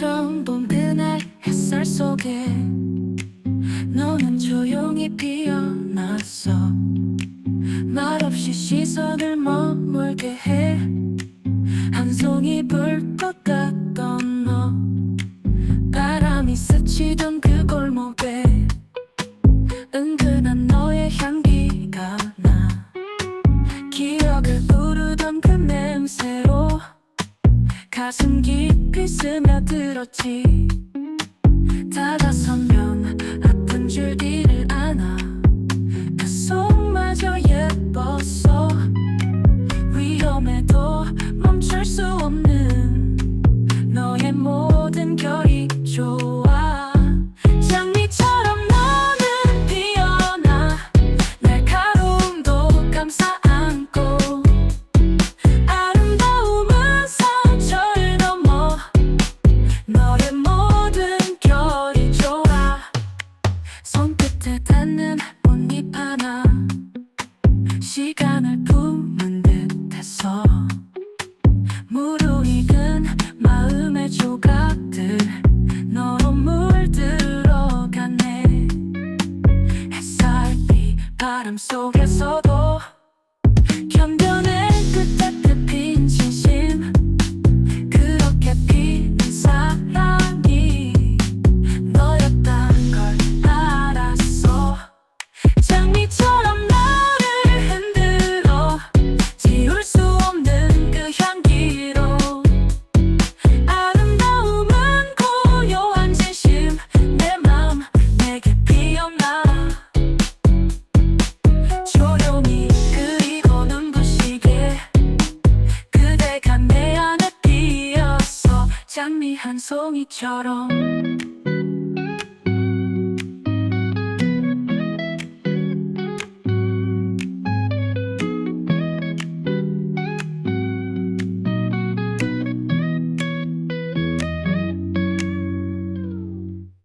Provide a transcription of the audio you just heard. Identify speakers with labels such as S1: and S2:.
S1: 처음 본 그날 햇살 속에 너는 조용히 피어났어. 말없이 시선을 머물게 해. 한 송이 불꽃 같던 너. 바람이 스치던 그 골목에 은근한 너의 향기 가슴 깊이 스며들었지. 다가서면 아픈 줄기를 안아 그 속마저 예뻤어. 위험해도 멈출 수 없는 너의 모든 결이 좋아 하나. 시간을 품은 듯해서 무르익은 마음의 조각들 너로 물들어가네. 햇살비 바람 속에서도 견뎌낸 장미 한 송이처럼